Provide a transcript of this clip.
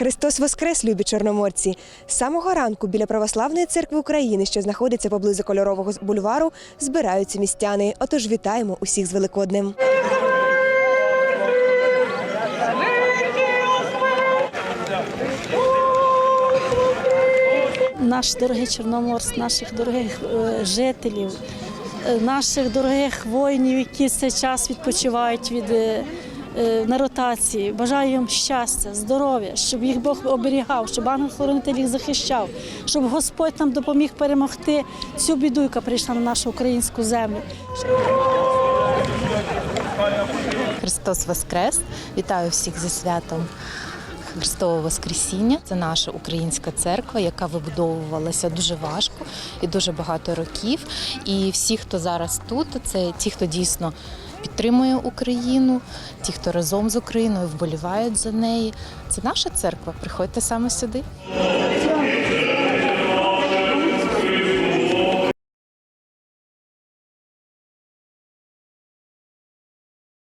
Христос Воскрес, любі чорноморці! З самого ранку біля православної церкви України, що знаходиться поблизу кольорового бульвару, збираються містяни. Отож вітаємо усіх з Великоднем. наш дорогий Чорноморськ, наших дорогих е, жителів, е, наших дорогих воїнів, які цей час відпочивають від е, на ротації. Бажаю їм щастя, здоров'я, щоб їх Бог оберігав, щоб ангел-хоронитель їх захищав, щоб Господь нам допоміг перемогти цю біду, яка прийшла на нашу українську землю. Христос Воскрес! Вітаю всіх зі святом Христового Воскресіння. Це наша українська церква, яка вибудовувалася дуже важко і дуже багато років. І всі, хто зараз тут, це ті, хто дійсно підтримує Україну, ті, хто разом з Україною вболівають за неї. Це наша церква. Приходьте саме сюди.